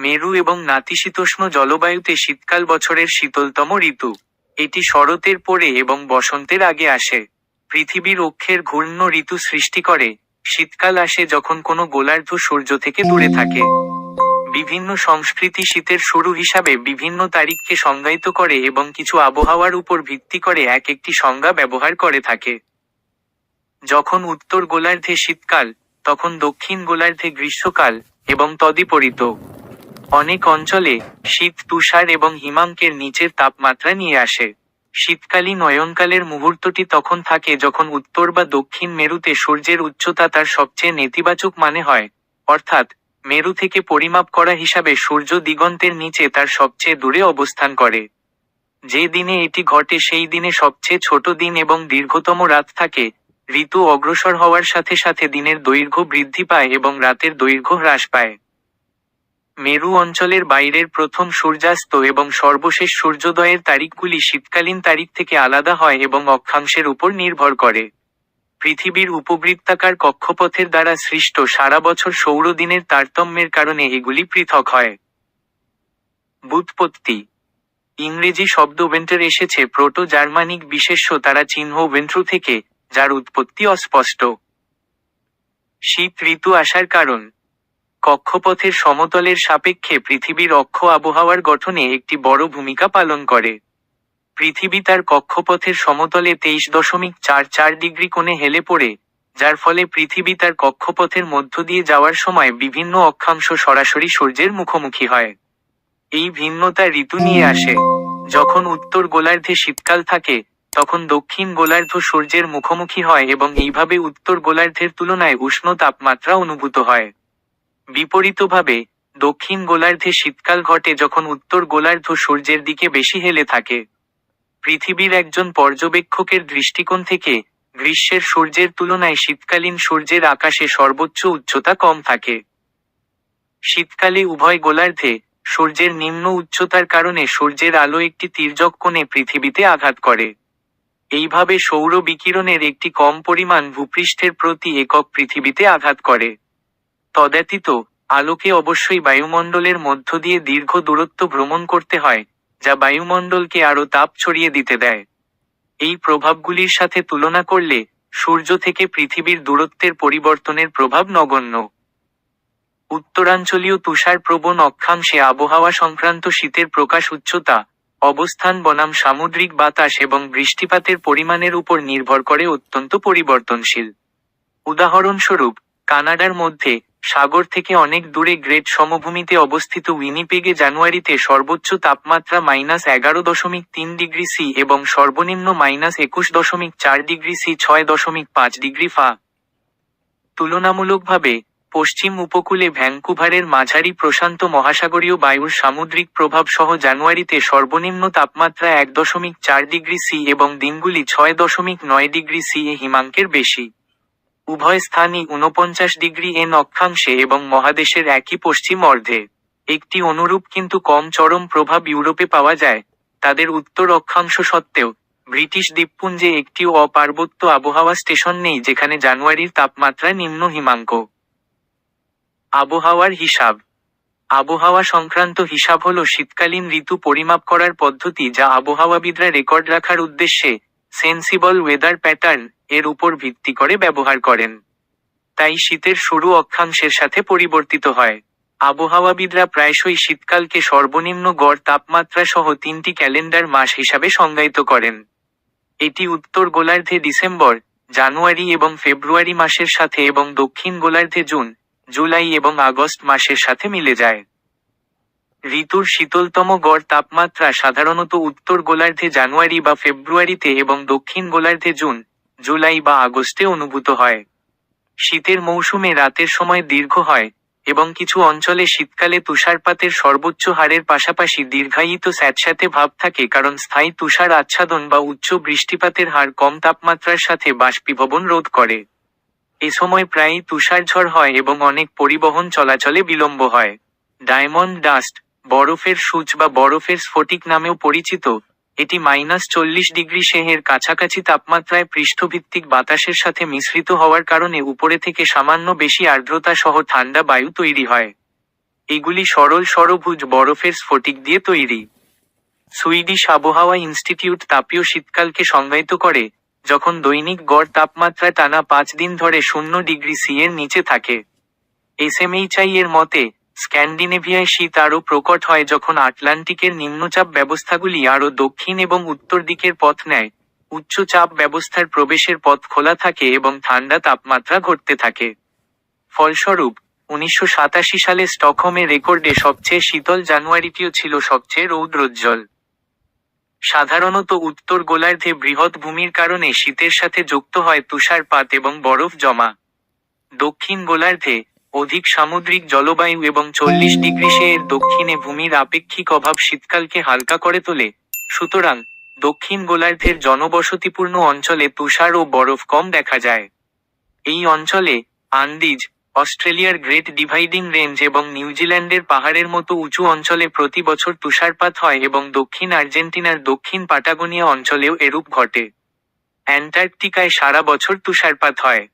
মেরু এবং নাতিশীতোষ্ণ জলবায়ুতে শীতকাল বছরের শীতলতম ঋতু। এটি শরতের পরে এবং বসন্তের আগে আসে। পৃথিবীর অক্ষের ঘূর্ণ ঋতু সৃষ্টি করে। শীতকাল আসে যখন কোনো গোলার্ধ সূর্য থেকে দূরে থাকে। বিভিন্ন সংস্কৃতি শীতের শুরু হিসাবে বিভিন্ন তারিখকে সংজ্ঞায়িত করে এবং কিছু আবহাওয়ার উপর ভিত্তি করে এক একটি সংজ্ঞা ব্যবহার করে থাকে। যখন উত্তর গোলার্ধে শীতকাল, তখন দক্ষিণ গোলার্ধে গ্রীষ্মকাল এবং তদিপরিত। অনেক অঞ্চলে শীত, তুষার এবং হিমাঙ্কের নিচের তাপমাত্রা নিয়ে আসে। শীতকালীন অয়নকালের মুহূর্তটি তখন থাকে যখন উত্তর বা দক্ষিণ মেরুতে সূর্যের উচ্চতা তার সবচেয়ে নেতিবাচক মানে হয়। অর্থাৎ, মেরু থেকে পরিমাপ করা হিসাবে সূর্য দিগন্তের নিচে তার সবচেয়ে দূরে অবস্থান করে। যে দিনে এটি ঘটে সেই দিনে সবচেয়ে ছোট দিন এবং দীর্ঘতম রাত থাকে। ঋতু অগ্রসর হওয়ার সাথে সাথে দিনের দৈর্ঘ্য বৃদ্ধি পায় এবং রাতের দৈর্ঘ্য হ্রাস পায়। মেরু অঞ্চলের বাইরের প্রথম সূর্যাস্ত এবং সর্বশেষ সূর্যোদয়ের তারিখগুলি শীতকালীন তারিখ থেকে আলাদা হয় এবং অক্ষাংশের উপর নির্ভর করে। পৃথিবীর উপবৃত্তাকার কক্ষপথের দ্বারা সৃষ্ট সারা বছর সৌর দিনের তারতম্যের কারণে এগুলি পৃথক হয়। বুৎপত্তি। ইংরেজি শব্দ ওয়েন্টার এসেছে প্রোটো জার্মানিক বিশেষ্য তারা চিহ্ন ওয়েন্ট্রু থেকে, যার উৎপত্তি অস্পষ্ট। শীত ঋতু আসার কারণ। কক্ষপথের সমতলের সাপেক্ষে পৃথিবীর অক্ষ আবহাওয়ার গঠনে একটি বড় ভূমিকা পালন করে। পৃথিবী তার কক্ষপথের সমতলে তেইশ দশমিক চার চার ডিগ্রি কোণে হেলে পড়ে, যার ফলে পৃথিবী তার কক্ষপথের মধ্য দিয়ে যাওয়ার সময় বিভিন্ন অক্ষাংশ সরাসরি সূর্যের মুখোমুখি হয়। এই ভিন্নতা ঋতু নিয়ে আসে। যখন উত্তর গোলার্ধে শীতকাল থাকে, তখন দক্ষিণ গোলার্ধ সূর্যের মুখোমুখি হয় এবং এইভাবে উত্তর গোলার্ধের তুলনায় উষ্ণ তাপমাত্রা অনুভূত হয়। বিপরীতভাবে, দক্ষিণ গোলার্ধে শীতকাল ঘটে যখন উত্তর গোলার্ধ সূর্যের দিকে বেশি হেলে থাকে। পৃথিবীর একজন পর্যবেক্ষকের দৃষ্টিকোণ থেকে, গ্রীষ্মের সূর্যের তুলনায় শীতকালীন সূর্যের আকাশে সর্বোচ্চ উচ্চতা কম থাকে। শীতকালে উভয় গোলার্ধে, সূর্যের নিম্ন উচ্চতার কারণে সূর্যের আলো একটি তির্যক কোণে পৃথিবীতে আঘাত করে। এইভাবে সৌর বিকিরণের একটি কম পরিমাণ ভূপৃষ্ঠের প্রতি একক পৃথিবীতে আঘাত করে। তদ্ব্যতীত, আলোকে অবশ্যই বায়ুমণ্ডলের মধ্য দিয়ে দীর্ঘ দূরত্ব ভ্রমণ করতে হয়, যা বায়ুমণ্ডলকে আরও তাপ ছড়িয়ে দিতে দেয়। এই প্রভাবগুলির সাথে তুলনা করলে সূর্য থেকে পৃথিবীর দূরত্বের পরিবর্তনের প্রভাব নগণ্য। উত্তরাঞ্চলীয় তুষার প্রবণ অক্ষাংশে আবহাওয়া সংক্রান্ত শীতের প্রকাশ উচ্চতা, অবস্থান বনাম সামুদ্রিক বাতাস এবং বৃষ্টিপাতের পরিমাণের উপর নির্ভর করে অত্যন্ত পরিবর্তনশীল। উদাহরণস্বরূপ, কানাডার মধ্যে সাগর থেকে অনেক দূরে গ্রেট সমভূমিতে অবস্থিত উইনিপেগে জানুয়ারিতে সর্বোচ্চ তাপমাত্রা মাইনাস এগারো দশমিক তিন ডিগ্রি সি এবং সর্বনিম্ন মাইনাস একুশ দশমিক চার ডিগ্রি সি ছয় দশমিক পাঁচ ডিগ্রি ফা। তুলনামূলকভাবে, পশ্চিম উপকূলে ভ্যাঙ্কুভারের মাঝারি প্রশান্ত মহাসাগরীয় বায়ুর সামুদ্রিক প্রভাব সহ জানুয়ারিতে সর্বনিম্ন তাপমাত্রা এক দশমিক চার ডিগ্রি সি এবং দিনগুলি ছয় দশমিক নয় ডিগ্রি সি এ হিমাঙ্কের বেশি। উভয় স্থানই ঊনপঞ্চাশ ডিগ্রি এন অক্ষাংশে এবং মহাদেশের একই পশ্চিম অর্ধে। একটি অনুরূপ কিন্তু কম চরম প্রভাব ইউরোপে পাওয়া যায়। তাদের উত্তর অক্ষাংশ সত্ত্বেও, ব্রিটিশ দ্বীপপুঞ্জে একটিও অপার্বত্য আবহাওয়া স্টেশন নেই যেখানে জানুয়ারির তাপমাত্রা নিম্ন হিমাঙ্ক। আবহাওয়ার হিসাব। আবহাওয়া সংক্রান্ত হিসাব হল শীতকালীন ঋতু পরিমাপ করার পদ্ধতি যা আবহাওয়াবিদরা রেকর্ড রাখার উদ্দেশ্যে সেন্সিবল ওয়েদার প্যাটার্ন এর উপর ভিত্তি করে ব্যবহার করেন। তাই শীতের শুরু অক্ষাংশের সাথে পরিবর্তিত হয়। আবহাওয়াবিদরা প্রায়শই শীতকালকে সর্বনিম্ন গড় তাপমাত্রা সহ তিনটি ক্যালেন্ডার মাস হিসাবে সংজ্ঞায়িত করেন। এটি উত্তর গোলার্ধে ডিসেম্বর, জানুয়ারি এবং ফেব্রুয়ারি মাসের সাথে এবং দক্ষিণ গোলার্ধে জুন, জুলাই এবং আগস্ট মাসের সাথে মিলে যায়। ঋতুর শীতলতম গড় তাপমাত্রা সাধারণত উত্তর গোলার্ধে জানুয়ারি বা ফেব্রুয়ারিতে এবং দক্ষিণ গোলার্ধে জুন, জুলাই বা আগস্টে অনুভূত হয়। শীতের মৌসুমে রাতের সময় দীর্ঘ হয় এবং কিছু অঞ্চলে শীতকালে তুষারপাতের সর্বোচ্চ হারের পাশাপাশি দীর্ঘায়িত স্যাঁতস্যাঁতে ভাব থাকে কারণ স্থায়ী তুষার আচ্ছাদন বা উচ্চ বৃষ্টিপাতের হার কম তাপমাত্রার সাথে বাষ্পীভবন রোধ করে। এ সময় প্রায়ই তুষারঝড় হয় এবং অনেক পরিবহন চলাচলে বিলম্ব হয়। ডায়মন্ড ডাস্ট বরফের সূচ বা বরফের স্ফটিক নামেও পরিচিত, এটি মাইনাস চল্লিশ ডিগ্রি সেহের কাছাকাছি তাপমাত্রায় পৃষ্ঠভিত্তিক বাতাসের সাথে মিশ্রিত হওয়ার কারণে উপরে থেকে সামান্য বেশি আর্দ্রতা সহ ঠান্ডা বায়ু তৈরি হয়। এগুলি সরল সরভুজ বরফের স্ফটিক দিয়ে তৈরি। সুইডিশ আবহাওয়া ইনস্টিটিউট তাপীয় শীতকালকে সংজ্ঞায়িত করে, যখন দৈনিক গড় তাপমাত্রা টানা পাঁচ দিন ধরে শূন্য ডিগ্রি সি এর নিচে থাকে। এস এম এসএমএইচআই এর মতে স্ক্যান্ডিনেভিয়ায় শীত আরও প্রকট হয় যখন আটলান্টিকের নিম্নচাপ ব্যবস্থাগুলি আরও দক্ষিণ এবং উত্তর দিকের পথ নেয়। উচ্চ চাপ ব্যবস্থার প্রবেশের পথ খোলা থাকে এবং ঠান্ডা তাপমাত্রা ঘটতে থাকে। ফলস্বরূপ, উনিশশো সাতাশি সালে স্টকহোমের রেকর্ডে সবচেয়ে শীতল জানুয়ারিটিও ছিল সবচেয়ে রৌদ্রোজ্জ্বল। সাধারণত উত্তর গোলার্ধে বৃহৎ ভূমির কারণে শীতের সাথে যুক্ত হয় তুষারপাত এবং বরফ জমা। দক্ষিণ গোলার্ধে অধিক সামুদ্রিক জলবায়ু এবং চল্লিশ ডিগ্রি সে এর দক্ষিণে ভূমির আপেক্ষিক অভাব শীতকালকে হালকা করে তোলে। সুতরাং, দক্ষিণ গোলার্ধের জনবসতিপূর্ণ অঞ্চলে তুষার ও বরফ কম দেখা যায়। এই অঞ্চলে আন্দিজ, অস্ট্রেলিয়ার গ্রেট ডিভাইডিং রেঞ্জ এবং নিউজিল্যান্ডের পাহাড়ের মতো উঁচু অঞ্চলে প্রতি বছর তুষারপাত হয় এবং দক্ষিণ আর্জেন্টিনার দক্ষিণ পাটাগোনিয়া অঞ্চলেও এরূপ ঘটে। অ্যান্টার্কটিকায় সারা বছর তুষারপাত হয়।